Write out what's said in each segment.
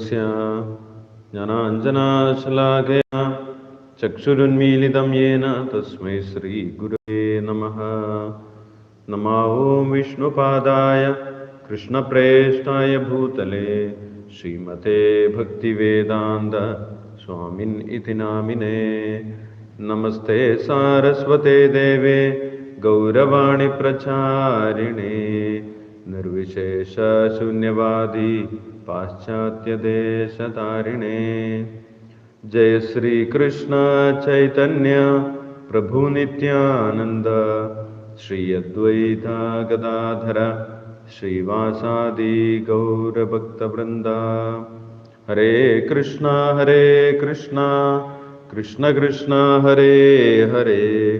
ज्ञानाञ्जनाशलाकया चक्षुरुन्मीलितं येन तस्मै श्रीगुरवे नमः। नमा ॐ विष्णुपादाय कृष्णप्रेष्ठाय भूतले श्रीमते भक्तिवेदान्त स्वामिन् इति नामिने। नमस्ते सारस्वते देवे गौरवाणि प्रचारिणे निर्विशेषशून्यवादी पाश्चात्यदेशतारिणे। जय श्रीकृष्ण चैतन्य प्रभुनित्यानन्द श्री अद्वैता गदाधर श्रीवासादि गौरभक्तवृन्दा। हरे कृष्णा हरे कृष्णा, कृष्ण कृष्ण, हरे हरे।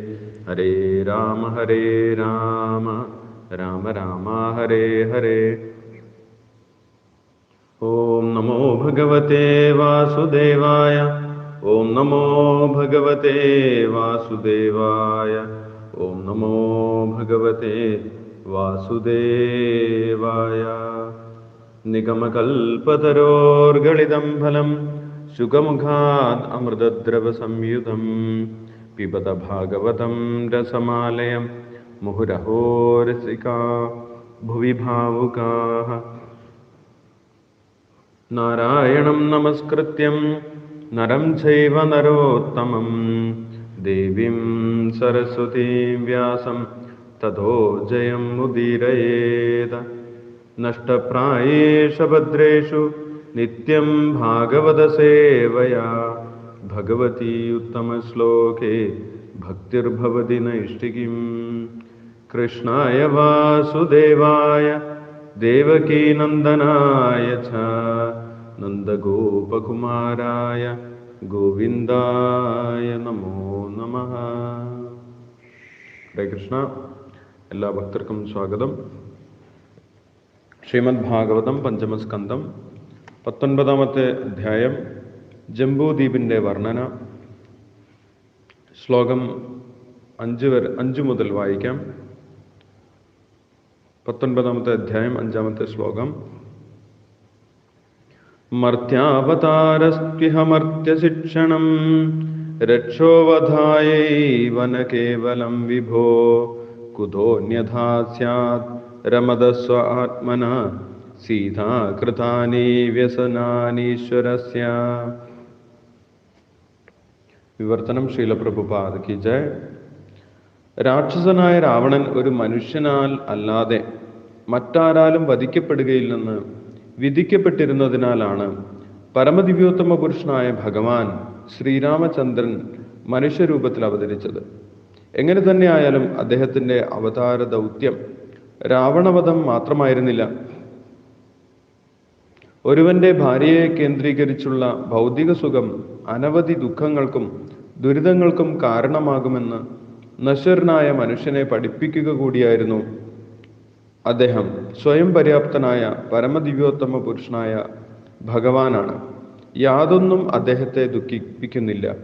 हरे राम हरे राम राम राम, हरे हरे। ॐ नमो भगवते वासुदेवाय ॐ नमो भगवते वासुदेवाय ॐ नमो भगवते वासुदेवाय। निगमकल्पतरोर्गलितं फलं शुकमुखात् अमृतद्रवसंयुतं पिबत भागवतं रसमालयं मुहुरहो रसिका भुवि भावुकाः नारायणं नमस्कृत्यं नरं चैव नरोत्तमं देवीं सरस्वतीं व्यासं ततो जयं मुदीरयेत् नष्टप्रायेषु भद्रेषु नित्यं भागवतसेवया भगवती उत्तमश्लोके भक्तिर्भवति नैष्टिकीम् कृष्णाय वासुदेवाय देवकीनन्दनाय च നന്ദഗോപകുമാരായ ഗോവിന്ദായ നമോ നമ. ഹരേ കൃഷ്ണ. എല്ലാ ഭക്തർക്കും സ്വാഗതം. ശ്രീമദ് ഭാഗവതം പഞ്ചമസ്കന്ധം പത്തൊൻപതാമത്തെ അധ്യായം ജംബൂദ്വീപിന്റെ വർണന. ശ്ലോകം അഞ്ച് വരെ അഞ്ച് മുതൽ വായിക്കാം. പത്തൊൻപതാമത്തെ അധ്യായം അഞ്ചാമത്തെ ശ്ലോകം. മർത്യാവതാരസ്ത്വിഹമർത്യശിക്ഷണം രക്ഷോവധായൈവ ന കേവലം വിഭോ കുതോന്യഥാ സ്യാത് രമതസ്വ ആത്മന. സീതാകൃതാനി വ്യസനാനീശ്വരസ്യ. വിവർത്തനം ശീലപ്രഭുപാദ് കി ജയ. രാക്ഷസനായ രാവണൻ ഒരു മനുഷ്യനാൽ അല്ലാതെ മറ്റാരാലും വധിക്കപ്പെടുകയില്ലെന്ന് വിധിക്കപ്പെട്ടിരുന്നതിനാലാണ് പരമദിവ്യോത്തമ പുരുഷനായ ഭഗവാൻ ശ്രീരാമചന്ദ്രൻ മനുഷ്യരൂപത്തിൽ അവതരിച്ചത്. എങ്ങനെ തന്നെയായാലും അദ്ദേഹത്തിന്റെ അവതാര ദൗത്യം രാവണവധം മാത്രമായിരുന്നില്ല. ഒരുവന്റെ ഭാര്യയെ കേന്ദ്രീകരിച്ചുള്ള ഭൗതിക സുഖം അനവധി ദുഃഖങ്ങൾക്കും ദുരിതങ്ങൾക്കും കാരണമാകുമെന്ന് നശ്വരനായ മനുഷ്യനെ പഠിപ്പിക്കുക കൂടിയായിരുന്നു അദ്ദേഹം സ്വയം പര്യാപ്തനായ പരമദിവ്യോത്തമ പുരുഷനായ ഭഗവാനാണ്. യാതൊന്നും അദ്ദേഹത്തെ ദുഃഖിപ്പിക്കുന്നില്ല.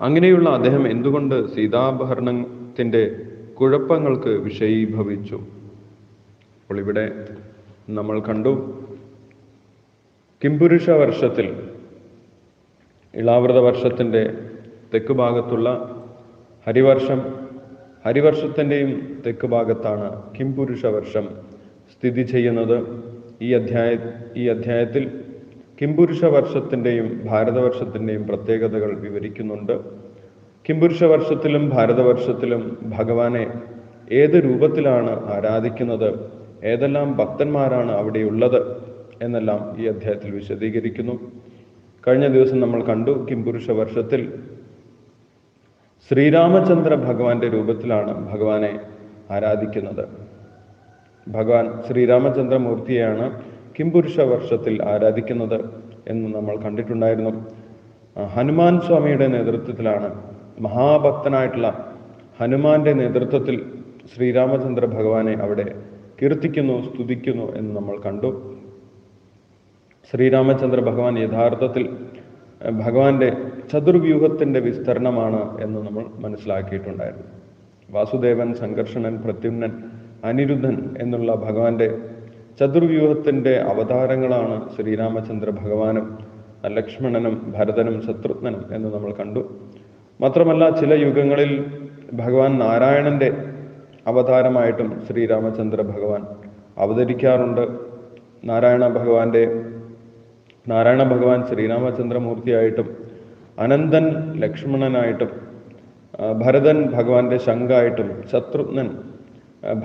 അങ്ങനെയുള്ള അദ്ദേഹം എന്തുകൊണ്ട് സീതാഭരണത്തിന്റെ കുഴപ്പങ്ങൾക്ക് വിഷയീഭവിച്ചു? അപ്പോൾ ഇവിടെ നമ്മൾ കണ്ടു. കിംപുരുഷ വർഷത്തിൽ ഇളാവൃത വർഷത്തിന്റെ തെക്ക് ഭാഗത്തുള്ള ഹരിവർഷം ഹരിവർഷത്തിന്റെയും തെക്ക് ഭാഗത്താണ് കിംപുരുഷ വർഷം സ്ഥിതി ചെയ്യുന്നത്. ഈ അധ്യായ ഈ അധ്യായത്തിൽ കിംപുരുഷ വർഷത്തിന്റെയും ഭാരതവർഷത്തിന്റെയും പ്രത്യേകതകൾ വിവരിക്കുന്നുണ്ട്. കിംപുരുഷ വർഷത്തിലും ഭാരതവർഷത്തിലും ഭഗവാനെ ഏത് രൂപത്തിലാണ് ആരാധിക്കുന്നത് ഏതെല്ലാം ഭക്തന്മാരാണ് അവിടെയുള്ളത് എന്നെല്ലാം ഈ അധ്യായത്തിൽ വിശദീകരിക്കുന്നു. കഴിഞ്ഞ ദിവസം നമ്മൾ കണ്ടു കിംപുരുഷ വർഷത്തിൽ ശ്രീരാമചന്ദ്ര ഭഗവാന്റെ രൂപത്തിലാണ് ഭഗവാനെ ആരാധിക്കുന്നത്. ഭഗവാൻ ശ്രീരാമചന്ദ്രമൂർത്തിയെയാണ് കിംപുരുഷ വർഷത്തിൽ ആരാധിക്കുന്നത് എന്ന് നമ്മൾ കണ്ടിട്ടുണ്ടായിരുന്നു. ഹനുമാൻ സ്വാമിയുടെ നേതൃത്വത്തിലാണ് മഹാഭക്തനായിട്ടുള്ള ഹനുമാന്റെ നേതൃത്വത്തിൽ ശ്രീരാമചന്ദ്ര ഭഗവാനെ അവിടെ കീർത്തിക്കുന്നു സ്തുതിക്കുന്നു എന്ന് നമ്മൾ കണ്ടു. ശ്രീരാമചന്ദ്ര ഭഗവാൻ യഥാർത്ഥത്തിൽ ഭഗവാന്റെ ചതുർവ്യൂഹത്തിന്റെ വിസ്തരണമാണ് എന്ന് നമ്മൾ മനസ്സിലാക്കിയിട്ടുണ്ടായിരുന്നു. വാസുദേവൻ സംഘർഷണൻ പ്രത്യുമ്നൻ അനിരുദ്ധൻ എന്നുള്ള ഭഗവാന്റെ ചതുർവ്യൂഹത്തിന്റെ അവതാരങ്ങളാണ് ശ്രീരാമചന്ദ്ര ഭഗവാനും ലക്ഷ്മണനും ഭരതനും ശത്രുഘ്നനും എന്ന് നമ്മൾ കണ്ടു. മാത്രമല്ല ചില യുഗങ്ങളിൽ ഭഗവാൻ നാരായണന്റെ അവതാരമായിട്ടും ശ്രീരാമചന്ദ്ര ഭഗവാൻ അവതരിക്കാറുണ്ട്. നാരായണ ഭഗവാന്റെ നാരായണ ഭഗവാൻ ശ്രീരാമചന്ദ്രമൂർത്തിയായിട്ടും അനന്തൻ ലക്ഷ്മണനായിട്ടും ഭരതൻ ഭഗവാന്റെ ശങ്കായിട്ടും ശത്രുഘ്നൻ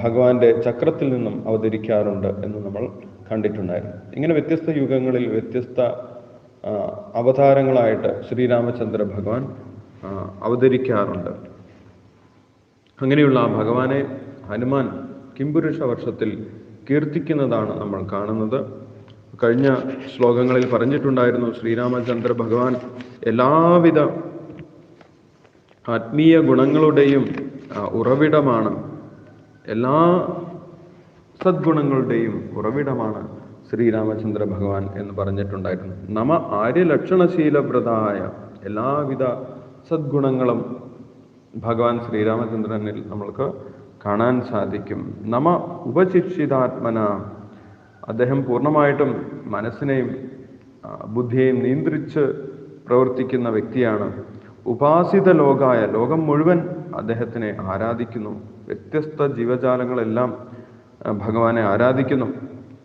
ഭഗവാന്റെ ചക്രത്തിൽ നിന്നും അവതരിക്കാറുണ്ട് എന്ന് നമ്മൾ കണ്ടിട്ടുണ്ടായിരുന്നു. ഇങ്ങനെ വ്യത്യസ്ത യുഗങ്ങളിൽ വ്യത്യസ്ത അവതാരങ്ങളായിട്ട് ശ്രീരാമചന്ദ്ര ഭഗവാൻ അവതരിക്കാറുണ്ട്. അങ്ങനെയുള്ള ആ ഭഗവാനെ ഹനുമാൻ കിംപുരുഷ വർഷത്തിൽ കീർത്തിക്കുന്നതാണ് നമ്മൾ കാണുന്നത്. കഴിഞ്ഞ ശ്ലോകങ്ങളിൽ പറഞ്ഞിട്ടുണ്ടായിരുന്നു ശ്രീരാമചന്ദ്ര ഭഗവാൻ എല്ലാവിധ ആത്മീയ ഗുണങ്ങളുടെയും ഉറവിടമാണ്. എല്ലാ സദ്ഗുണങ്ങളുടെയും ഉറവിടമാണ് ശ്രീരാമചന്ദ്ര ഭഗവാൻ എന്ന് പറഞ്ഞിട്ടുണ്ടായിരുന്നു. നമ ആര്യലക്ഷണശീലവ്രതായ എല്ലാവിധ സദ്ഗുണങ്ങളും ഭഗവാൻ ശ്രീരാമചന്ദ്രനിൽ നമ്മൾക്ക് കാണാൻ സാധിക്കും. നമ ഉപശിക്ഷിതാത്മന അദ്ദേഹം പൂർണമായിട്ടും മനസ്സിനെയും ബുദ്ധിയെയും നിയന്ത്രിച്ച് പ്രവർത്തിക്കുന്ന വ്യക്തിയാണ്. ഉപാസിത ലോകായ ലോകം മുഴുവൻ അദ്ദേഹത്തിനെ ആരാധിക്കുന്നു. വ്യത്യസ്ത ജീവജാലങ്ങളെല്ലാം ഭഗവാനെ ആരാധിക്കുന്നു.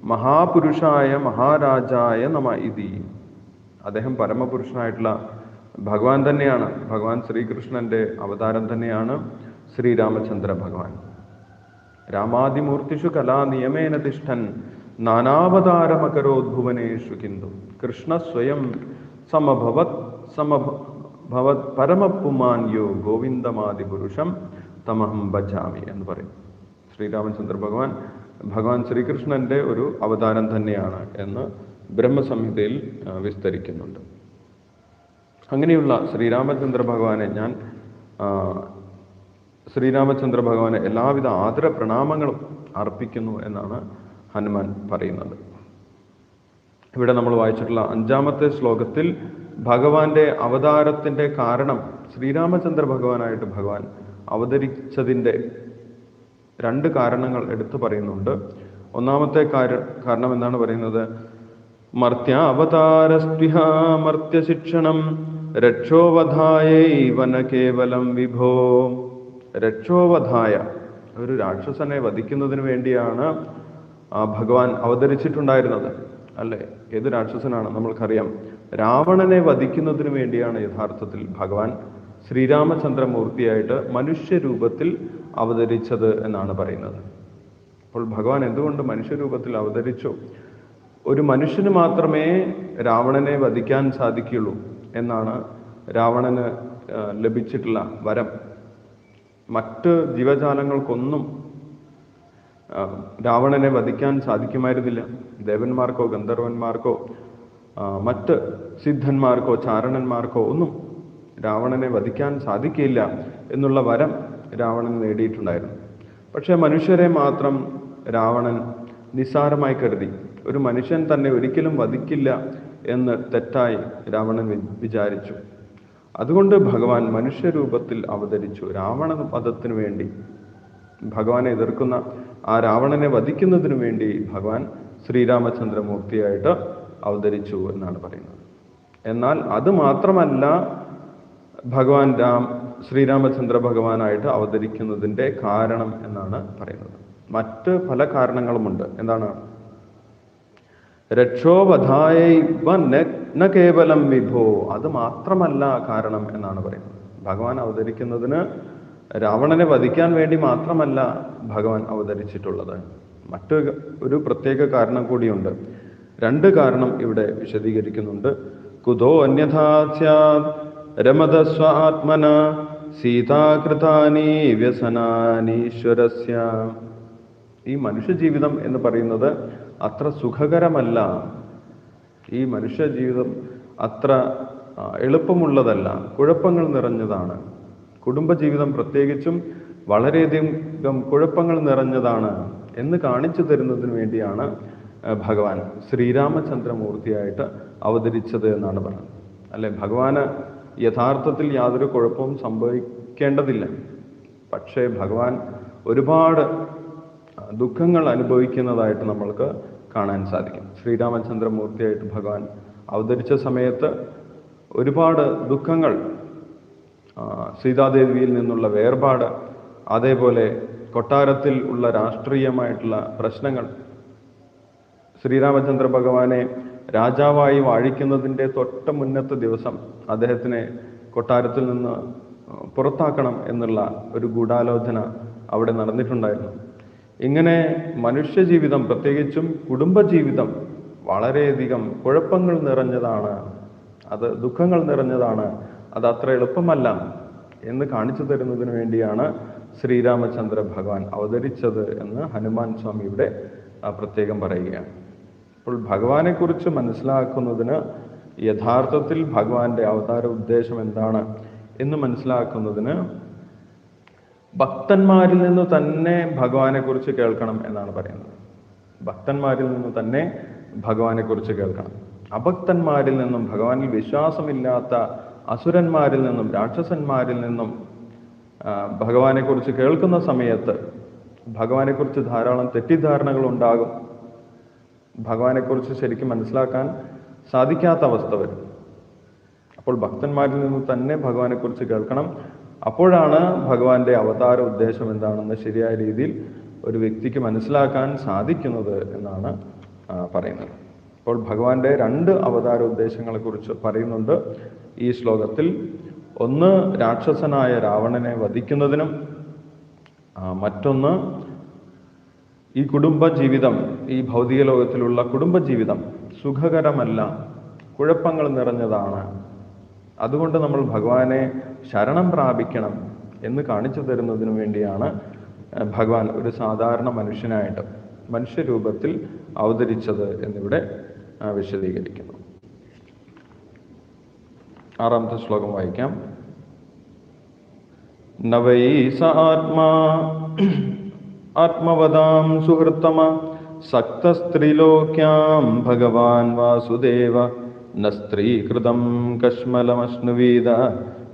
മഹാപുരുഷായ മഹാരാജായ നമ ഇതി. അദ്ദേഹം പരമപുരുഷനായിട്ടുള്ള ഭഗവാൻ തന്നെയാണ്. ഭഗവാൻ ശ്രീകൃഷ്ണന്റെ അവതാരം തന്നെയാണ് ശ്രീരാമചന്ദ്ര ഭഗവാൻ രാമാതിമൂർത്തിഷു കലാ നിയമേന തിഷ്ഠൻ. നാനാവതാരമകരോദ്ഭുവനേഷു കിന്തു. കൃഷ്ണ സ്വയം സമഭവത് സമഭവത് പരമപ്പുമാൻ യോ ഗോവിന്ദമാദിപുരുഷം തമഹം ഭജാമി എന്ന് പറയും. ശ്രീരാമചന്ദ്ര ഭഗവാൻ ഭഗവാൻ ശ്രീകൃഷ്ണന്റെ ഒരു അവതാരം തന്നെയാണ് എന്ന് ബ്രഹ്മസംഹിതയിൽ വിസ്തരിക്കുന്നുണ്ട്. അങ്ങനെയുള്ള ശ്രീരാമചന്ദ്ര ഭഗവാനെ ഞാൻ ശ്രീരാമചന്ദ്ര ഭഗവാനെ എല്ലാവിധ ആദര പ്രണാമങ്ങളും അർപ്പിക്കുന്നു എന്നാണ് ഹനുമാൻ പറയുന്നത്. ഇവിടെ നമ്മൾ വായിച്ചിട്ടുള്ള അഞ്ചാമത്തെ ശ്ലോകത്തിൽ ഭഗവാന്റെ അവതാരത്തിന്റെ കാരണം ശ്രീരാമചന്ദ്ര ഭഗവാനായിട്ട് ഭഗവാൻ അവതരിച്ചതിന്റെ രണ്ട് കാരണങ്ങൾ എടുത്തു പറയുന്നുണ്ട്. ഒന്നാമത്തെ കാരണം എന്താണ് പറയുന്നത്? മർത്യ അവതാരസ്ത്വിഹ രക്ഷോവധായ രക്ഷോവധായൈവന കേവലം വിഭോ. രക്ഷോവധായ ഒരു രാക്ഷസനെ വധിക്കുന്നതിന് വേണ്ടിയാണ് ഭഗവാൻ അവതരിച്ചിട്ടുണ്ടായിരുന്നത്. അല്ലേ? ഏത് രാക്ഷസനാണ് നമ്മൾക്കറിയാം. രാവണനെ വധിക്കുന്നതിന് വേണ്ടിയാണ് യഥാർത്ഥത്തിൽ ഭഗവാൻ ശ്രീരാമചന്ദ്രമൂർത്തിയായിട്ട് മനുഷ്യരൂപത്തിൽ അവതരിച്ചത് എന്നാണ് പറയുന്നത്. അപ്പോൾ ഭഗവാൻ എന്തുകൊണ്ട് മനുഷ്യരൂപത്തിൽ അവതരിച്ചു? ഒരു മനുഷ്യന് മാത്രമേ രാവണനെ വധിക്കാൻ സാധിക്കുകയുള്ളൂ എന്നാണ് രാവണന് ആ, ലഭിച്ചിട്ടുള്ള വരം. മറ്റ് ജീവജാലങ്ങൾക്കൊന്നും ആ, രാവണനെ വധിക്കാൻ സാധിക്കുമായിരുന്നില്ല. ദേവന്മാർക്കോ ഗന്ധർവന്മാർക്കോ മറ്റ് സിദ്ധന്മാർക്കോ ചാരണന്മാർക്കോ ഒന്നും രാവണനെ വധിക്കാൻ സാധിക്കില്ല എന്നുള്ള വരം രാവണൻ നേടിയിട്ടുണ്ടായിരുന്നു. പക്ഷേ മനുഷ്യരെ മാത്രം രാവണൻ നിസ്സാരമായി കരുതി. ഒരു മനുഷ്യൻ തന്നെ ഒരിക്കലും വധിക്കില്ല എന്ന് തെറ്റായി രാവണൻ വിചാരിച്ചു. അതുകൊണ്ട് ഭഗവാൻ മനുഷ്യരൂപത്തിൽ അവതരിച്ചു. രാവണ പദത്തിനു വേണ്ടി ഭഗവാനെ എതിർക്കുന്ന ആ രാവണനെ വധിക്കുന്നതിനു വേണ്ടി ഭഗവാൻ ശ്രീരാമചന്ദ്രമൂർത്തിയായിട്ട് അവതരിച്ചു എന്നാണ് പറയുന്നത്. എന്നാൽ അത് മാത്രമല്ല ഭഗവാൻ രാം ശ്രീരാമചന്ദ്ര ഭഗവാനായിട്ട് അവതരിക്കുന്നതിന്റെ കാരണം എന്നാണ് പറയുന്നത്. മറ്റ് പല കാരണങ്ങളുമുണ്ട്. എന്താണ്? രക്ഷോവധായ കേവലം വിഭോ. അത് മാത്രമല്ല കാരണം എന്നാണ് പറയുന്നത്. ഭഗവാൻ അവതരിക്കുന്നതിന് രാവണനെ വധിക്കാൻ വേണ്ടി മാത്രമല്ല ഭഗവാൻ അവതരിച്ചിട്ടുള്ളത്. മറ്റു ഒരു പ്രത്യേക കാരണം കൂടിയുണ്ട്. രണ്ട് കാരണം ഇവിടെ വിശദീകരിക്കുന്നുണ്ട്. കുതോ അന്യഥാ സ്യാത് രമത സ്വാത്മന സീതാകൃതാനി വ്യസനാനീശ്വരസ്യ. ഈ മനുഷ്യജീവിതം എന്ന് പറയുന്നത് അത്ര സുഖകരമല്ല. ഈ മനുഷ്യജീവിതം അത്ര എളുപ്പമുള്ളതല്ല. കുഴപ്പങ്ങൾ നിറഞ്ഞതാണ്. കുടുംബജീവിതം പ്രത്യേകിച്ചും വളരെയധികം കുഴപ്പങ്ങൾ നിറഞ്ഞതാണ് എന്ന് കാണിച്ചു തരുന്നതിന് വേണ്ടിയാണ് ഭഗവാൻ ശ്രീരാമചന്ദ്രമൂർത്തിയായിട്ട് അവതരിച്ചത് എന്നാണ് പറയുന്നത് അല്ലെ ഭഗവാന് യഥാർത്ഥത്തിൽ യാതൊരു കുഴപ്പവും സംഭവിക്കേണ്ടതില്ല. പക്ഷേ ഭഗവാൻ ഒരുപാട് ദുഃഖങ്ങൾ അനുഭവിക്കുന്നതായിട്ട് നമ്മൾക്ക് കാണാൻ സാധിക്കും. ശ്രീരാമചന്ദ്രമൂർത്തിയായിട്ട് ഭഗവാൻ അവതരിച്ച സമയത്ത് ഒരുപാട് ദുഃഖങ്ങൾ സീതാദേവിയിൽ നിന്നുള്ള വേർപാട് അതേപോലെ കൊട്ടാരത്തിൽ ഉള്ള രാഷ്ട്രീയമായിട്ടുള്ള പ്രശ്നങ്ങൾ. ശ്രീരാമചന്ദ്ര ഭഗവാനെ രാജാവായി വാഴിക്കുന്നതിന്റെ തൊട്ട മുന്നത്തെ ദിവസം അദ്ദേഹത്തിനെ കൊട്ടാരത്തിൽ നിന്ന് പുറത്താക്കണം എന്നുള്ള ഒരു ഗൂഢാലോചന അവിടെ നടന്നിട്ടുണ്ടായിരുന്നു. ഇങ്ങനെ മനുഷ്യജീവിതം പ്രത്യേകിച്ചും കുടുംബജീവിതം വളരെയധികം കുഴപ്പങ്ങൾ നിറഞ്ഞതാണ് അത് ദുഃഖങ്ങൾ നിറഞ്ഞതാണ് അത് അത്ര എളുപ്പമല്ല എന്ന് കാണിച്ചു തരുന്നതിന് വേണ്ടിയാണ് ശ്രീരാമചന്ദ്ര ഭഗവാൻ അവതരിച്ചത് എന്ന് ഹനുമാൻ സ്വാമി ഇവിടെ പ്രത്യേകം പറയുകയാണ്. അപ്പോൾ ഭഗവാനെക്കുറിച്ച് മനസ്സിലാക്കുന്നതിന് യഥാർത്ഥത്തിൽ ഭഗവാന്റെ അവതാര ഉദ്ദേശം എന്താണ് എന്ന് മനസ്സിലാക്കുന്നതിന് ഭക്തന്മാരിൽ നിന്ന് തന്നെ ഭഗവാനെ കുറിച്ച് കേൾക്കണം എന്നാണ് പറയുന്നത്. ഭക്തന്മാരിൽ നിന്ന് തന്നെ ഭഗവാനെ കുറിച്ച് കേൾക്കണം. അഭക്തന്മാരിൽ നിന്നും ഭഗവാനിൽ വിശ്വാസമില്ലാത്ത അസുരന്മാരിൽ നിന്നും രാക്ഷസന്മാരിൽ നിന്നും ഭഗവാനെക്കുറിച്ച് ഭഗവാനെ കുറിച്ച് കേൾക്കുന്ന സമയത്ത് ഭഗവാനെക്കുറിച്ച് ധാരാളം തെറ്റിദ്ധാരണകൾ ഉണ്ടാകും. ഭഗവാനെക്കുറിച്ച് ശരിക്കും മനസ്സിലാക്കാൻ സാധിക്കാത്ത അവസ്ഥ വരും. അപ്പോൾ ഭക്തന്മാരിൽ നിന്ന് തന്നെ ഭഗവാനെക്കുറിച്ച് കേൾക്കണം. അപ്പോഴാണ് ഭഗവാന്റെ അവതാര ഉദ്ദേശം എന്താണെന്ന് ശരിയായ രീതിയിൽ ഒരു വ്യക്തിക്ക് മനസ്സിലാക്കാൻ സാധിക്കുന്നത് എന്നാണ് പറയുന്നത്. അപ്പോൾ ഭഗവാന്റെ രണ്ട് അവതാര ഉദ്ദേശങ്ങളെ കുറിച്ച് പറയുന്നുണ്ട് ഈ ശ്ലോകത്തിൽ. ഒന്ന് രാക്ഷസനായ രാവണനെ വധിക്കുന്നതിനും മറ്റൊന്ന് ഈ കുടുംബ ജീവിതം ഈ ഭൗതിക ലോകത്തിലുള്ള കുടുംബജീവിതം സുഖകരമല്ല കുഴപ്പങ്ങൾ നിറഞ്ഞതാണ്. അതുകൊണ്ട് നമ്മൾ ഭഗവാനെ ശരണം പ്രാപിക്കണം എന്ന് കാണിച്ചു തരുന്നതിനു വേണ്ടിയാണ് ഭഗവാൻ ഒരു സാധാരണ മനുഷ്യനായിട്ട് മനുഷ്യരൂപത്തിൽ അവതരിച്ചത് എന്നിവിടെ വിശദീകരിക്കുന്നു. ആറാമത്തെ ശ്ലോകം വായിക്കാം. നവൈ സ ആത്മാ ആത്മവതാം സുഹൃത്തമ സക്തസ്ത്രീലോക്യാം ഭഗവാൻ വാസുദേവ ന സ്ത്രീകൃതം കശ്മലമശ്നുവീത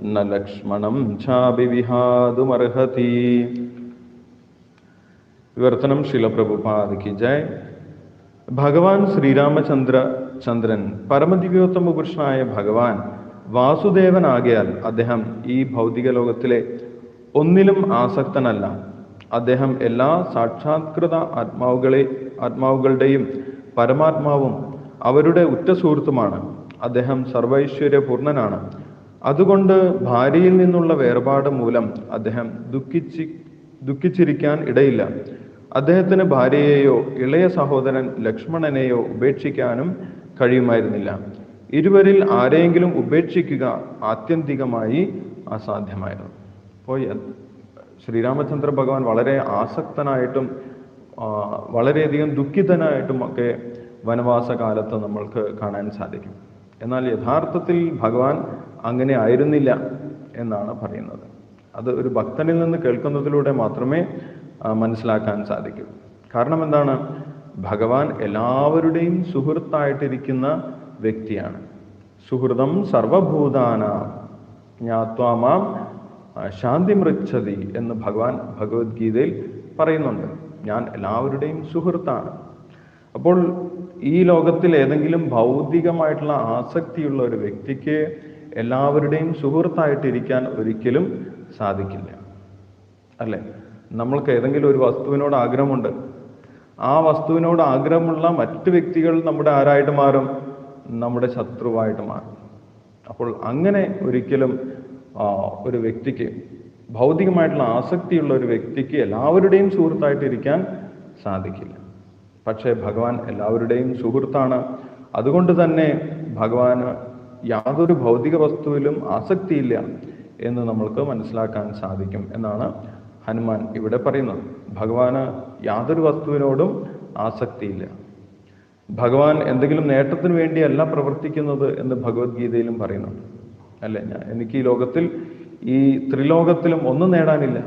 ന ലക്ഷ്മണം ഛാപി വിഹാതുമർഹതി. വിവർത്തനം ശിലപ്രഭുപാദിക്ക് ജയ്. ഭഗവാൻ ശ്രീരാമചന്ദ്ര ചന്ദ്രൻ പരമദിവ്യോത്തമ പുരുഷനായ ഭഗവാൻ വാസുദേവനാകിയാൽ അദ്ദേഹം ഈ ഭൗതിക ലോകത്തിലെ ഒന്നിലും ആസക്തനല്ല. അദ്ദേഹം എല്ലാ സാക്ഷാത്കൃത ആത്മാവുകളെ ആത്മാവുകളുടെയും പരമാത്മാവും അവരുടെ ഉറ്റ സുഹൃത്തുമാണ്. അദ്ദേഹം സർവൈശ്വര്യപൂർണനാണ്. അതുകൊണ്ട് ഭാര്യയിൽ നിന്നുള്ള വേർപാട് മൂലം അദ്ദേഹം ദുഃഖിച്ച് ദുഃഖിച്ചിരിക്കാൻ ഇടയില്ല. അദ്ദേഹത്തിന് ഭാര്യയെയോ ഇളയ സഹോദരൻ ലക്ഷ്മണനെയോ ഉപേക്ഷിക്കാനും കഴിയുമായിരുന്നില്ല. ഇരുവരിൽ ആരെയെങ്കിലും ഉപേക്ഷിക്കുക ആത്യന്തികമായി അസാധ്യമായിരുന്നു. അപ്പോൾ ശ്രീരാമചന്ദ്ര ഭഗവാൻ വളരെ ആസക്തനായിട്ടും വളരെയധികം ദുഃഖിതനായിട്ടും ഒക്കെ വനവാസ കാലത്ത് നമ്മൾക്ക് കാണാൻ സാധിക്കും. എന്നാൽ യഥാർത്ഥത്തിൽ ഭഗവാൻ അങ്ങനെ ആയിരുന്നില്ല എന്നാണ് പറയുന്നത്. അത് ഒരു ഭക്തനിൽ നിന്ന് കേൾക്കുന്നതിലൂടെ മാത്രമേ മനസ്സിലാക്കാൻ സാധിക്കും. കാരണം എന്താണ്? ഭഗവാൻ എല്ലാവരുടെയും സുഹൃത്തായിട്ടിരിക്കുന്ന വ്യക്തിയാണ്. സുഹൃതം സർവഭൂതാന. ജ്ഞാത്വാമാം ശാന്തി മൃച്ഛതി എന്ന് ഭഗവാൻ ഭഗവത്ഗീതയിൽ പറയുന്നുണ്ട്. ഞാൻ എല്ലാവരുടെയും സുഹൃത്താണ്. അപ്പോൾ ഈ ലോകത്തിൽ ഏതെങ്കിലും ഭൗതികമായിട്ടുള്ള ആസക്തിയുള്ള ഒരു വ്യക്തിക്ക് എല്ലാവരുടെയും സുഹൃത്തായിട്ടിരിക്കാൻ ഒരിക്കലും സാധിക്കില്ല. അല്ലേ? നമ്മൾക്ക് ഏതെങ്കിലും ഒരു വസ്തുവിനോട് ആഗ്രഹമുണ്ട്. ആ വസ്തുവിനോട് ആഗ്രഹമുള്ള മറ്റു വ്യക്തികൾ നമ്മുടെ ആരായിട്ട് മാറും? നമ്മുടെ ശത്രുവായിട്ട് മാറും. അപ്പോൾ അങ്ങനെ ഒരിക്കലും ഒരു വ്യക്തിക്ക് ഭൗതികമായിട്ടുള്ള ആസക്തിയുള്ള ഒരു വ്യക്തിക്ക് എല്ലാവരുടെയും സുഹൃത്തായിട്ട് ഇരിക്കാൻ സാധിക്കില്ല. പക്ഷേ ഭഗവാൻ എല്ലാവരുടെയും സുഹൃത്താണ്. അതുകൊണ്ട് തന്നെ ഭഗവാന് യാതൊരു ഭൗതിക വസ്തുവിലും ആസക്തിയില്ല എന്ന് നമ്മൾക്ക് മനസ്സിലാക്കാൻ സാധിക്കും എന്നാണ് ഹനുമാൻ ഇവിടെ പറയുന്നത് ഭഗവാന് യാതൊരു വസ്തുവിനോടും ആസക്തിയില്ല. ഭഗവാൻ എന്തെങ്കിലും നേട്ടത്തിന് വേണ്ടിയല്ല പ്രവർത്തിക്കുന്നത് എന്ന് ഭഗവത്ഗീതയിലും പറയുന്നുണ്ട്. അല്ലെ? ഞാൻ എനിക്ക് ഈ ലോകത്തിൽ ഈ ത്രിലോകത്തിലും ഒന്നും നേടാനില്ല.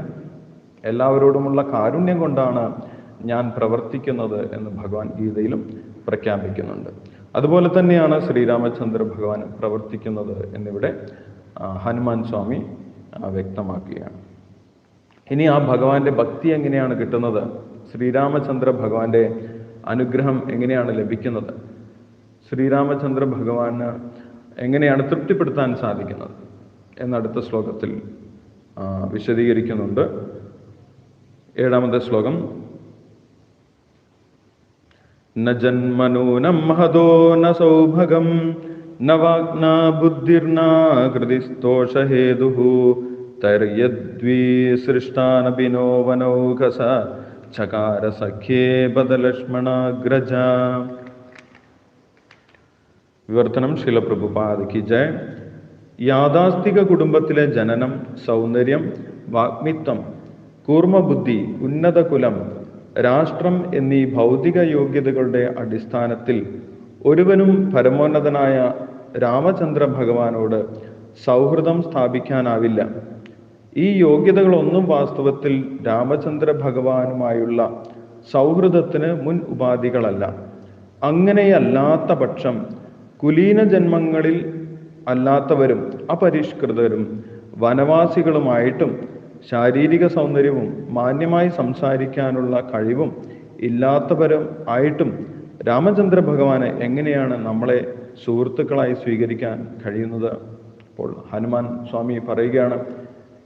എല്ലാവരോടുമുള്ള കാരുണ്യം കൊണ്ടാണ് ഞാൻ പ്രവർത്തിക്കുന്നത് എന്ന് ഭഗവാൻ ഗീതയിലും പ്രഖ്യാപിക്കുന്നുണ്ട്. അതുപോലെ തന്നെയാണ് ശ്രീരാമചന്ദ്ര ഭഗവാൻ പ്രവർത്തിക്കുന്നത് എന്നിവിടെ ഹനുമാൻ സ്വാമി വ്യക്തമാക്കുകയാണ്. ഇനി ആ ഭഗവാന്റെ ഭക്തി എങ്ങനെയാണ് കിട്ടുന്നത് ശ്രീരാമചന്ദ്ര ഭഗവാന്റെ അനുഗ്രഹം എങ്ങനെയാണ് ലഭിക്കുന്നത് ശ്രീരാമചന്ദ്ര ഭഗവാന് എങ്ങനെയാണ് തൃപ്തിപ്പെടുത്താൻ സാധിക്കുന്നത് എന്നടുത്ത ശ്ലോകത്തിൽ ആ, വിശദീകരിക്കുന്നുണ്ട് ഏഴാമത്തെ ശ്ലോകം न जन्मनूनं महदो न सौभगं न वाग्ना बुद्धिर्ना कृतिस्तोषहेतुः തര്യദ്വീ സൃഷ്ടാനഭിനോ വനൗഘസ ചകാര സഖ്യേ ബദലക്ഷ്മണാഗ്രജ വിവർത്തനം ശിലപ്രഭുപാദിക്ക് ജയ യാഥാസ്ഥിക കുടുംബത്തിലെ ജനനം സൗന്ദര്യം വാഗ്മിത്വം കൂർമ്മബുദ്ധി ഉന്നത കുലം രാഷ്ട്രം എന്നീ ഭൗതിക യോഗ്യതകളുടെ അടിസ്ഥാനത്തിൽ ഒരുവനും പരമോന്നതനായ രാമചന്ദ്ര ഭഗവാനോട് സൗഹൃദം സ്ഥാപിക്കാനാവില്ല. ഈ യോഗ്യതകളൊന്നും വാസ്തവത്തിൽ രാമചന്ദ്ര ഭഗവാനുമായുള്ള സൗഹൃദത്തിന് മുൻ ഉപാധികളല്ല. അങ്ങനെയല്ലാത്ത പക്ഷം കുലീന ജന്മങ്ങളിൽ അല്ലാത്തവരും അപരിഷ്കൃതരും വനവാസികളുമായിട്ടും ശാരീരിക സൗന്ദര്യവും മാന്യമായി സംസാരിക്കാനുള്ള കഴിവും ഇല്ലാത്തവരും ആയിട്ടും രാമചന്ദ്ര ഭഗവാനെ എങ്ങനെയാണ് നമ്മളെ സുഹൃത്തുക്കളായി സ്വീകരിക്കാൻ കഴിയുന്നത്? അപ്പോൾ ഹനുമാൻ സ്വാമി പറയുകയാണ്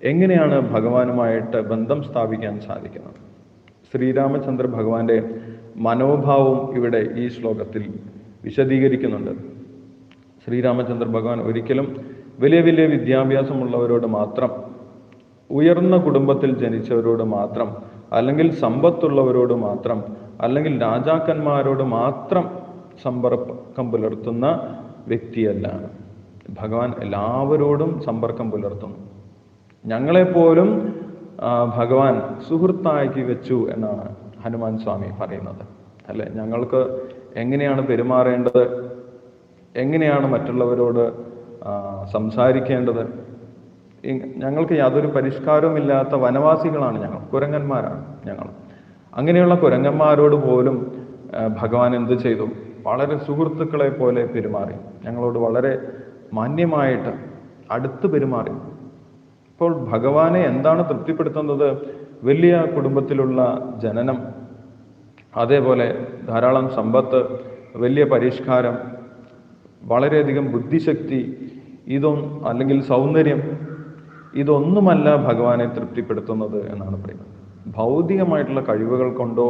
എങ്ങനെയാണ് ഭഗവാനുമായിട്ട് ബന്ധം സ്ഥാപിക്കാൻ സാധിക്കുന്നത്? ശ്രീരാമചന്ദ്ര ഭഗവാന്റെ മനോഭാവം ഇവിടെ ഈ ശ്ലോകത്തിൽ വിശദീകരിക്കുന്നുണ്ട്. ശ്രീരാമചന്ദ്ര ഭഗവാൻ ഒരിക്കലും വലിയ വലിയ വിദ്യാഭ്യാസമുള്ളവരോട് മാത്രം ഉയർന്ന കുടുംബത്തിൽ ജനിച്ചവരോട് മാത്രം അല്ലെങ്കിൽ സമ്പത്തുള്ളവരോട് മാത്രം അല്ലെങ്കിൽ രാജാക്കന്മാരോട് മാത്രം സമ്പർക്കം പുലർത്തുന്ന വ്യക്തിയല്ല. ഭഗവാൻ എല്ലാവരോടും സമ്പർക്കം പുലർത്തുന്നു. ഞങ്ങളെപ്പോലും ഭഗവാൻ സുഹൃത്താക്കി വെച്ചു എന്നാണ് ഹനുമാൻ സ്വാമി പറയുന്നത്. അല്ലെ? ഞങ്ങൾക്ക് എങ്ങനെയാണ് പെരുമാറേണ്ടത്? എങ്ങനെയാണ് മറ്റുള്ളവരോട് സംസാരിക്കേണ്ടത്? ഞങ്ങൾക്ക് യാതൊരു പരിഷ്കാരവുമില്ലാത്ത വനവാസികളാണ് ഞങ്ങൾ കുരങ്ങന്മാരാണ് ഞങ്ങൾ. അങ്ങനെയുള്ള കുരങ്ങന്മാരോട് പോലും ഭഗവാൻ എന്ത് ചെയ്തു? വളരെ സുഹൃത്തുക്കളെ പോലെ പെരുമാറി. ഞങ്ങളോട് വളരെ മാന്യമായിട്ട് അടുത്ത് പെരുമാറി. ഇപ്പോൾ ഭഗവാനെ എന്താണ് തൃപ്തിപ്പെടുത്തുന്നത്? വലിയ കുടുംബത്തിലുള്ള ജനനം അതേപോലെ ധാരാളം സമ്പത്ത് വലിയ പരിഷ്കാരം വളരെയധികം ബുദ്ധിശക്തി ഇതൊന്നും അല്ലെങ്കിൽ സൗന്ദര്യം ഇതൊന്നുമല്ല ഭഗവാനെ തൃപ്തിപ്പെടുത്തുന്നത് എന്നാണ് പറയുന്നത്. ഭൗതികമായിട്ടുള്ള കഴിവുകൾ കൊണ്ടോ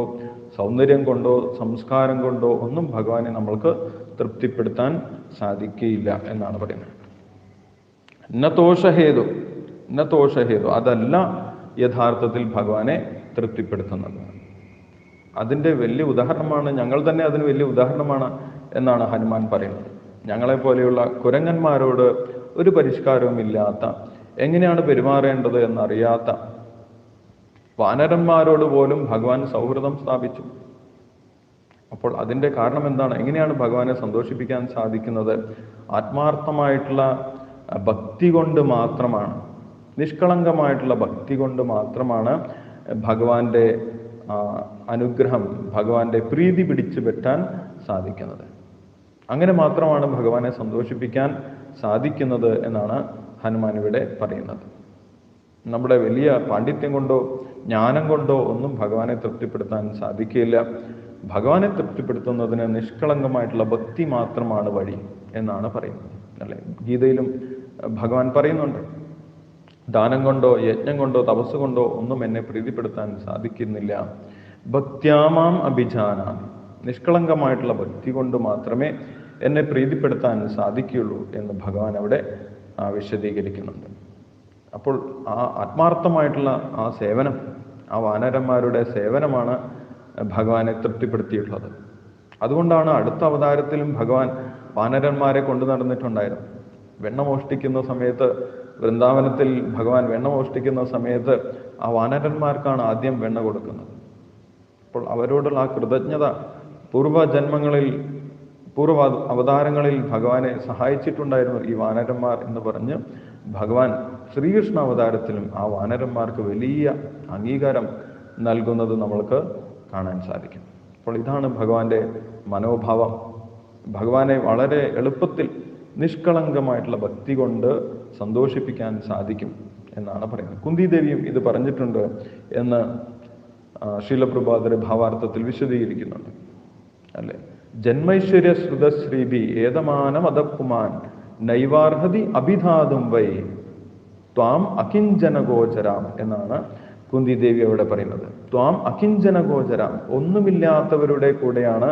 സൗന്ദര്യം കൊണ്ടോ സംസ്കാരം കൊണ്ടോ ഒന്നും ഭഗവാനെ നമ്മൾക്ക് തൃപ്തിപ്പെടുത്താൻ സാധിക്കുകയില്ല എന്നാണ് പറയുന്നത്. ന തോഷഹേതു. ന തോഷഹേതു അതല്ല യഥാർത്ഥത്തിൽ ഭഗവാനെ തൃപ്തിപ്പെടുത്തുന്നത്. അതിന്റെ വലിയ ഉദാഹരണമാണ് ഞങ്ങൾ തന്നെ അതിന് വലിയ ഉദാഹരണമാണ് എന്നാണ് ഹനുമാൻ പറയുന്നത്. ഞങ്ങളെപ്പോലെയുള്ള കുരങ്ങന്മാരോട് ഒരു പരിഷ്കാരവും ഇല്ലാത്ത എങ്ങനെയാണ് പെരുമാറേണ്ടത് എന്നറിയാത്ത വാനരന്മാരോട് പോലും ഭഗവാൻ സൗഹൃദം സ്ഥാപിച്ചു. അപ്പോൾ അതിന്റെ കാരണം എന്താണ്? എങ്ങനെയാണ് ഭഗവാനെ സന്തോഷിപ്പിക്കാൻ സാധിക്കുന്നത്? ആത്മാർത്ഥമായിട്ടുള്ള ഭക്തി കൊണ്ട് മാത്രമാണ്. നിഷ്കളങ്കമായിട്ടുള്ള ഭക്തി കൊണ്ട് മാത്രമാണ് ഭഗവാന്റെ അനുഗ്രഹം ഭഗവാന്റെ പ്രീതി പിടിച്ചു പറ്റാൻ സാധിക്കുന്നത്. അങ്ങനെ മാത്രമാണ് ഭഗവാനെ സന്തോഷിപ്പിക്കാൻ സാധിക്കുന്നത് എന്നാണ് ഹനുമാൻ ഇവിടെ പറയുന്നത്. നമ്മുടെ വലിയ പാണ്ഡിത്യം കൊണ്ടോ ജ്ഞാനം കൊണ്ടോ ഒന്നും ഭഗവാനെ തൃപ്തിപ്പെടുത്താൻ സാധിക്കില്ല ഭഗവാനെ തൃപ്തിപ്പെടുത്തുന്നതിന് നിഷ്കളങ്കമായിട്ടുള്ള ഭക്തി മാത്രമാണ് വഴി എന്നാണ് പറയുന്നത്. അല്ലെ? ഗീതയിലും ഭഗവാൻ പറയുന്നുണ്ട്. ദാനം കൊണ്ടോ യജ്ഞം കൊണ്ടോ തപസ് കൊണ്ടോ ഒന്നും എന്നെ പ്രീതിപ്പെടുത്താൻ സാധിക്കുന്നില്ല. ഭക്ത്യാമാം അഭിജാനാം നിഷ്കളങ്കമായിട്ടുള്ള ഭക്തി കൊണ്ട് മാത്രമേ എന്നെ പ്രീതിപ്പെടുത്താൻ സാധിക്കുകയുള്ളൂ എന്ന് ഭഗവാൻ അവിടെ വിശദീകരിക്കുന്നുണ്ട്. അപ്പോൾ ആ ആത്മാർത്ഥമായിട്ടുള്ള ആ സേവനം ആ വാനരന്മാരുടെ സേവനമാണ് ഭഗവാനെ തൃപ്തിപ്പെടുത്തിയിട്ടുള്ളത്. അതുകൊണ്ടാണ് അടുത്ത അവതാരത്തിലും ഭഗവാൻ വാനരന്മാരെ കൊണ്ടു നടന്നിട്ടുണ്ടായിരുന്നു വെണ്ണ മോഷ്ടിക്കുന്ന സമയത്ത് വൃന്ദാവനത്തിൽ ഭഗവാൻ വെണ്ണ മോഷ്ടിക്കുന്ന സമയത്ത് ആ വാനരന്മാർക്കാണ് ആദ്യം വെണ്ണ കൊടുക്കുന്നത്. അപ്പോൾ അവരോടുള്ള ആ കൃതജ്ഞത പൂർവജന്മങ്ങളിൽ പൂർവ അവതാരങ്ങളിൽ ഭഗവാനെ സഹായിച്ചിട്ടുണ്ടായിരുന്നു ഈ വാനരന്മാർ എന്ന് പറഞ്ഞ് ഭഗവാൻ ശ്രീകൃഷ്ണ അവതാരത്തിലും ആ വാനരന്മാർക്ക് വലിയ അംഗീകാരം നൽകുന്നത് നമ്മൾക്ക് കാണാൻ സാധിക്കും. അപ്പോൾ ഇതാണ് ഭഗവാന്റെ മനോഭാവം. ഭഗവാനെ വളരെ എളുപ്പത്തിൽ നിഷ്കളങ്കമായിട്ടുള്ള ഭക്തി കൊണ്ട് സന്തോഷിപ്പിക്കാൻ സാധിക്കും എന്നാണ് പറയുന്നത്. കുന്തിദേവിയും ഇത് പറഞ്ഞിട്ടുണ്ട് എന്ന് ശീലപ്രഭാതര ഭാവാർത്ഥത്തിൽ വിശദീകരിക്കുന്നുണ്ട്. അല്ലെ? ജന്മൈശ്വര്യ ശ്രുതശ്രീബി ഏതമാനം അതപ്പുമാൻ നൈവാർഹതി അഭിധാതും വൈ ത്വാം അകിഞ്ചന ഗോചരാം എന്നാണ് കുന്തി ദേവി അവിടെ പറയുന്നത്. ത്വാം അകിഞ്ചന ഗോചരാം ഒന്നുമില്ലാത്തവരുടെ കൂടെയാണ്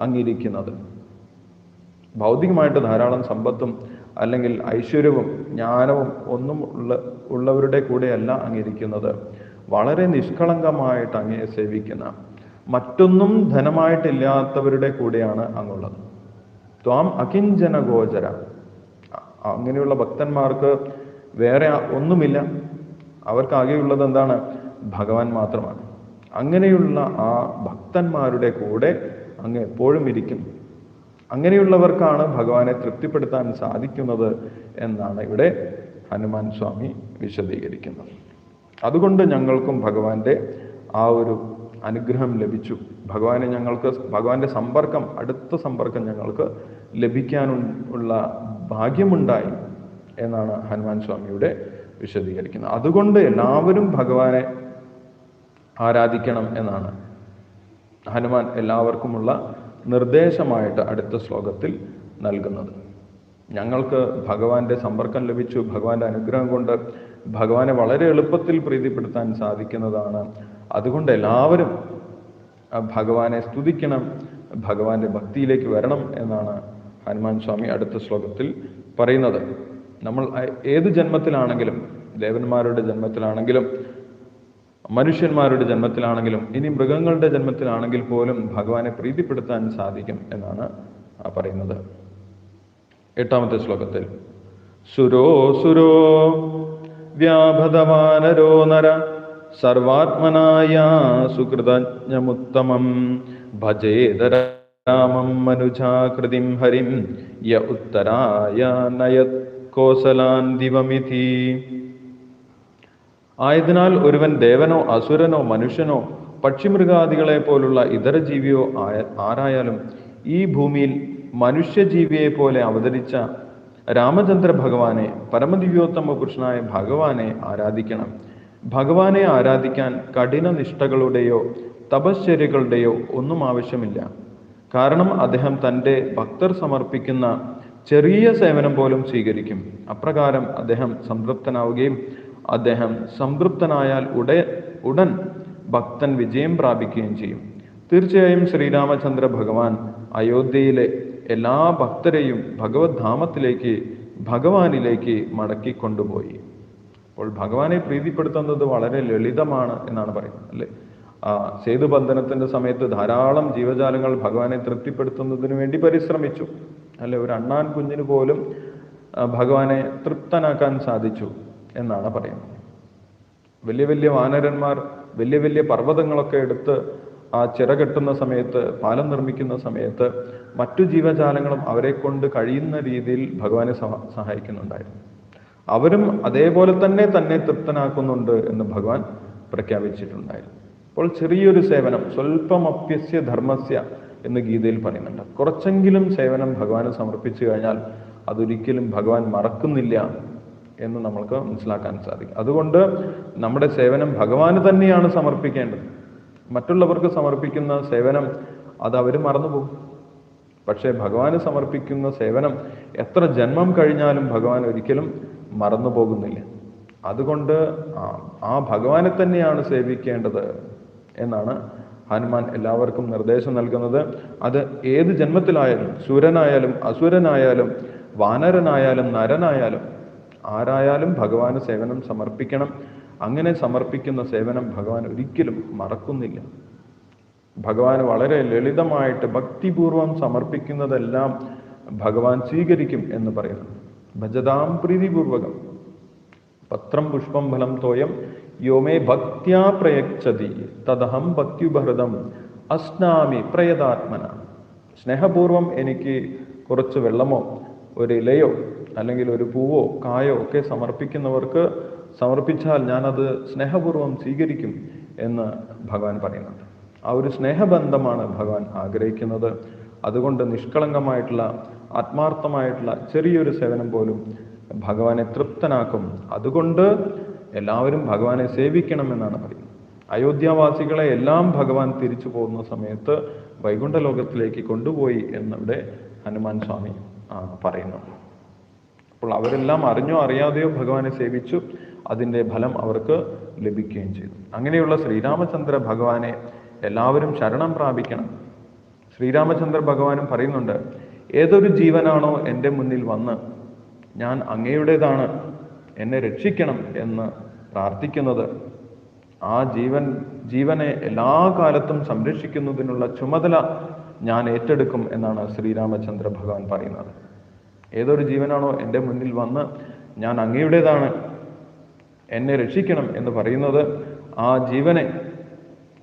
അങ്ങിരിക്കുന്നത്. ഭൗതികമായിട്ട് ധാരാളം സമ്പത്തും അല്ലെങ്കിൽ ഐശ്വര്യവും ജ്ഞാനവും ഒന്നും ഉള്ള ഉള്ളവരുടെ കൂടെയല്ല അങ്ങിരിക്കുന്നത്. വളരെ നിഷ്കളങ്കമായിട്ട് അങ്ങയെ സേവിക്കുന്ന. മറ്റൊന്നും ധനമായിട്ടില്ലാത്തവരുടെ കൂടെയാണ് അങ്ങുള്ളത്. ത്വാം അകിഞ്ചന ഗോചര അങ്ങനെയുള്ള ഭക്തന്മാർക്ക് വേറെ ഒന്നുമില്ല. അവർക്കാകെയുള്ളത് എന്താണ്? ഭഗവാൻ മാത്രമാണ്. അങ്ങനെയുള്ള ആ ഭക്തന്മാരുടെ കൂടെ അങ്ങ് എപ്പോഴും ഇരിക്കുന്നു അങ്ങനെയുള്ളവർക്കാണ് ഭഗവാനെ തൃപ്തിപ്പെടുത്താൻ സാധിക്കുന്നത് എന്നാണ് ഇവിടെ ഹനുമാൻ സ്വാമി വിശദീകരിക്കുന്നത്. അതുകൊണ്ട് ഞങ്ങൾക്കും ഭഗവാന്റെ ആ ഒരു അനുഗ്രഹം ലഭിച്ചു. ഭഗവാനെ ഞങ്ങൾക്ക് ഭഗവാന്റെ സമ്പർക്കം അടുത്ത സമ്പർക്കം ഞങ്ങൾക്ക് ലഭിക്കാനുള്ള ഭാഗ്യമുണ്ടായി എന്നാണ് ഹനുമാൻ സ്വാമിയുടെ വിശദീകരിക്കുന്നത്. അതുകൊണ്ട് എല്ലാവരും ഭഗവാനെ ആരാധിക്കണം എന്നാണ് ഹനുമാൻ എല്ലാവർക്കുമുള്ള നിർദ്ദേശമായിട്ട് അടുത്ത ശ്ലോകത്തിൽ നൽകുന്നത്. ഞങ്ങൾക്ക് ഭഗവാന്റെ സമ്പർക്കം ലഭിച്ചു ഭഗവാന്റെ അനുഗ്രഹം കൊണ്ട് ഭഗവാനെ വളരെ എളുപ്പത്തിൽ പ്രീതിപ്പെടുത്താൻ സാധിക്കുന്നതാണ്. അതുകൊണ്ട് എല്ലാവരും ഭഗവാനെ സ്തുതിക്കണം ഭഗവാന്റെ ഭക്തിയിലേക്ക് വരണം എന്നാണ് ഹനുമാൻ സ്വാമി അടുത്ത ശ്ലോകത്തിൽ പറയുന്നത്. നമ്മൾ ഏത് ജന്മത്തിലാണെങ്കിലും ദേവന്മാരുടെ ജന്മത്തിലാണെങ്കിലും മനുഷ്യന്മാരുടെ ജന്മത്തിലാണെങ്കിലും ഇനി മൃഗങ്ങളുടെ ജന്മത്തിലാണെങ്കിൽ പോലും ഭഗവാനെ പ്രീതിപ്പെടുത്താൻ സാധിക്കും എന്നാണ് പറയുന്നത്. എട്ടാമത്തെ ശ്ലോകത്തിൽ സുരോ സുരോ വ്യാഭതവാനരോ നര സർവാത്മനായ സുകൃതജ്ഞമുത്തമം ഭജേതര രാമം മനുജാകൃതിം ഹരിം യ ഉത്തരായ നയത് കോസലാൻ ദിവമിതി ആയതിനാൽ ഒരുവൻ ദേവനോ അസുരനോ മനുഷ്യനോ പക്ഷിമൃഗാദികളെ പോലുള്ള ഇതര ജീവിയോ ആയ ആരായാലും ഈ ഭൂമിയിൽ മനുഷ്യജീവിയെ പോലെ അവതരിച്ച രാമചന്ദ്ര ഭഗവാനെ പരമദിവ്യോത്തമ പുരുഷനായ ഭഗവാനെ ആരാധിക്കണം. ഭഗവാനെ ആരാധിക്കാൻ കഠിന നിഷ്ഠകളുടെയോ തപശ്ചര്യകളുടെയോ ഒന്നും ആവശ്യമില്ല. കാരണം അദ്ദേഹം തന്റെ ഭക്തർ സമർപ്പിക്കുന്ന ചെറിയ സേവനം പോലും സ്വീകരിക്കും. അപ്രകാരം അദ്ദേഹം സംതൃപ്തനാവുകയും അദ്ദേഹം സംതൃപ്തനായാൽ ഉട ഉടൻ ഭക്തൻ വിജയം പ്രാപിക്കുകയും ചെയ്യും. തീർച്ചയായും ശ്രീരാമചന്ദ്ര ഭഗവാൻ അയോധ്യയിലെ എല്ലാ ഭക്തരെയും ഭഗവത് ധാമത്തിലേക്ക് ഭഗവാനിലേക്ക് മടക്കി കൊണ്ടുപോയി അപ്പോൾ ഭഗവാനെ പ്രീതിപ്പെടുത്തുന്നത് വളരെ ലളിതമാണ് എന്നാണ് പറയുന്നത് അല്ലേ? സേതുബന്ധനത്തിന്റെ സമയത്ത് ധാരാളം ജീവജാലങ്ങൾ ഭഗവാനെ തൃപ്തിപ്പെടുത്തുന്നതിന് വേണ്ടി പരിശ്രമിച്ചു. അല്ലെ? ഒരു അണ്ണാൻ കുഞ്ഞിന് പോലും ഭഗവാനെ തൃപ്തനാക്കാൻ സാധിച്ചു. എന്നാണ് പറയുന്നത്. വലിയ വലിയ വാനരന്മാർ വലിയ വലിയ പർവതങ്ങളൊക്കെ എടുത്ത് ആ ചിറ കെട്ടുന്ന സമയത്ത് പാലം നിർമ്മിക്കുന്ന സമയത്ത് മറ്റു ജീവജാലങ്ങളും അവരെ കൊണ്ട് കഴിയുന്ന രീതിയിൽ ഭഗവാനെ സഹ- സഹായിക്കുന്നുണ്ടായിരുന്നു. അവരും അതേപോലെ തന്നെ തന്നെ തൃപ്തനാക്കുന്നുണ്ട് എന്ന് ഭഗവാൻ പ്രഖ്യാപിച്ചിട്ടുണ്ടായിരുന്നു. അപ്പോൾ ചെറിയൊരു സേവനം സ്വല്പം അപ്യസ്യ ധർമ്മസ്യ എന്ന് ഗീതയിൽ പറയുന്നുണ്ട്. കുറച്ചെങ്കിലും സേവനം ഭഗവാന് സമർപ്പിച്ചു കഴിഞ്ഞാൽ അതൊരിക്കലും ഭഗവാൻ മറക്കുന്നില്ല എന്ന് നമ്മൾക്ക് മനസ്സിലാക്കാൻ സാധിക്കും. അതുകൊണ്ട് നമ്മുടെ സേവനം ഭഗവാന് തന്നെയാണ് സമർപ്പിക്കേണ്ടത്. മറ്റുള്ളവർക്ക് സമർപ്പിക്കുന്ന സേവനം അത് അവർ മറന്നുപോകും. പക്ഷേ ഭഗവാന് സമർപ്പിക്കുന്ന സേവനം എത്ര ജന്മം കഴിഞ്ഞാലും ഭഗവാൻ ഒരിക്കലും മറന്നു പോകുന്നില്ല അതുകൊണ്ട് ആ- ഭഗവാനെ തന്നെയാണ് സേവിക്കേണ്ടത് എന്നാണ് ഹനുമാൻ എല്ലാവർക്കും നിർദ്ദേശം നൽകുന്നത്. അത് ഏത് ജന്മത്തിലായാലും സൂരനായാലും അസുരനായാലും വാനരനായാലും നരനായാലും ആരായാലും ഭഗവാന് സേവനം സമർപ്പിക്കണം. അങ്ങനെ സമർപ്പിക്കുന്ന സേവനം ഭഗവാൻ ഒരിക്കലും മറക്കുന്നില്ല. ഭഗവാൻ വളരെ ലളിതമായിട്ട് ഭക്തിപൂർവം സമർപ്പിക്കുന്നതെല്ലാം ഭഗവാൻ സ്വീകരിക്കും എന്ന് പറയുന്നു. ഭജതാം പ്രീതിപൂർവകം. പത്രം പുഷ്പം ഫലം തോയം യോമേ ഭക്ത്യാ പ്രയച്ഛതി തദഹം ഭക്തിഭൃതം അസ്നാമി പ്രയതാത്മന. സ്നേഹപൂർവം എനിക്ക് കുറച്ച് വെള്ളമോ ഒരു ഇലയോ അല്ലെങ്കിൽ ഒരു പൂവോ കായോ ഒക്കെ സമർപ്പിക്കുന്നവർക്ക് സമർപ്പിച്ചാൽ ഞാനത് സ്നേഹപൂർവം സ്വീകരിക്കും എന്ന് ഭഗവാൻ പറയുന്നുണ്ട്. ആ ഒരു സ്നേഹബന്ധമാണ് ഭഗവാൻ ആഗ്രഹിക്കുന്നത്. അതുകൊണ്ട് നിഷ്കളങ്കമായിട്ടുള്ള ആത്മാർത്ഥമായിട്ടുള്ള ചെറിയൊരു സേവനം പോലും ഭഗവാനെ തൃപ്തനാക്കും. അതുകൊണ്ട് എല്ലാവരും ഭഗവാനെ സേവിക്കണമെന്നാണ് പറയുന്നത്. അയോധ്യാവാസികളെ എല്ലാം ഭഗവാൻ തിരിച്ചു പോകുന്ന സമയത്ത് വൈകുണ്ഠ ലോകത്തിലേക്ക് കൊണ്ടുപോയി എന്നിവിടെ ഹനുമാൻ സ്വാമി പറയുന്നുണ്ട് പറയുന്നു. അപ്പോൾ അവരെല്ലാം അറിഞ്ഞോ അറിയാതെയോ ഭഗവാനെ സേവിച്ചു. അതിന്റെ ഫലം അവർക്ക് ലഭിക്കുകയും ചെയ്തു. അങ്ങനെയുള്ള ശ്രീരാമചന്ദ്ര ഭഗവാനെ എല്ലാവരും ശരണം പ്രാപിക്കണം. ശ്രീരാമചന്ദ്ര ഭഗവാനും പറയുന്നുണ്ട് ഏതൊരു ജീവനാണോ എന്റെ മുന്നിൽ വന്ന് ഞാൻ അങ്ങയുടേതാണ് എന്നെ രക്ഷിക്കണം എന്ന് പ്രാർത്ഥിക്കുന്നത്. ആ ജീവൻ ജീവനെ എല്ലാ കാലത്തും സംരക്ഷിക്കുന്നതിനുള്ള ചുമതല ഞാൻ ഏറ്റെടുക്കും എന്നാണ് ശ്രീരാമചന്ദ്ര ഭഗവാൻ പറയുന്നത്. ഏതൊരു ജീവനാണോ എന്റെ മുന്നിൽ വന്ന് ഞാൻ അങ്ങയുടേതാണ് എന്നെ രക്ഷിക്കണം എന്ന് പറയുന്നത് ആ ജീവനെ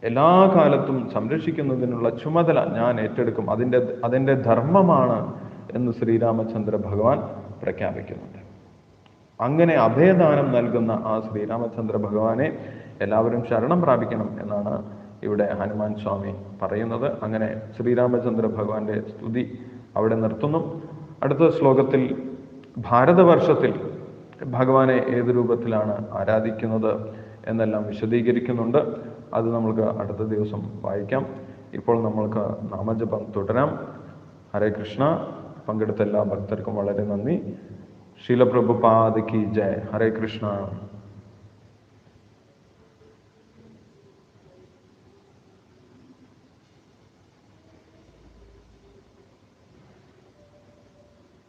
എല്ലാ കാലത്തും സംരക്ഷിക്കുന്നതിനുള്ള ചുമതല ഞാൻ ഏറ്റെടുക്കും. അതിന്റെ അതിന്റെ ധർമ്മമാണ് എന്ന് ശ്രീരാമചന്ദ്ര ഭഗവാൻ പ്രഖ്യാപിക്കുന്നുണ്ട്. അങ്ങനെ അഭയദാനം നൽകുന്ന ആ ശ്രീരാമചന്ദ്ര ഭഗവാനെ എല്ലാവരും ശരണം പ്രാപിക്കണം എന്നാണ് ഇവിടെ ഹനുമാൻ സ്വാമി പറയുന്നത്. അങ്ങനെ ശ്രീരാമചന്ദ്ര ഭഗവാന്റെ സ്തുതി അവിടെ നിർത്തുന്നു. അടുത്ത ശ്ലോകത്തിൽ ഭാരതവർഷത്തിൽ ഭഗവാനെ ഏത് രൂപത്തിലാണ് ആരാധിക്കുന്നത് എന്നെല്ലാം വിശദീകരിക്കുന്നുണ്ട്. അത് നമ്മൾക്ക് അടുത്ത ദിവസം വായിക്കാം. ഇപ്പോൾ നമ്മൾക്ക് നാമജപം തുടരാം. ഹരേ കൃഷ്ണ. പങ്കെടുത്ത എല്ലാ ഭക്തർക്കും വളരെ നന്ദി. ശീലപ്രഭുപാദ് കി ജയ്. ഹരേ കൃഷ്ണ.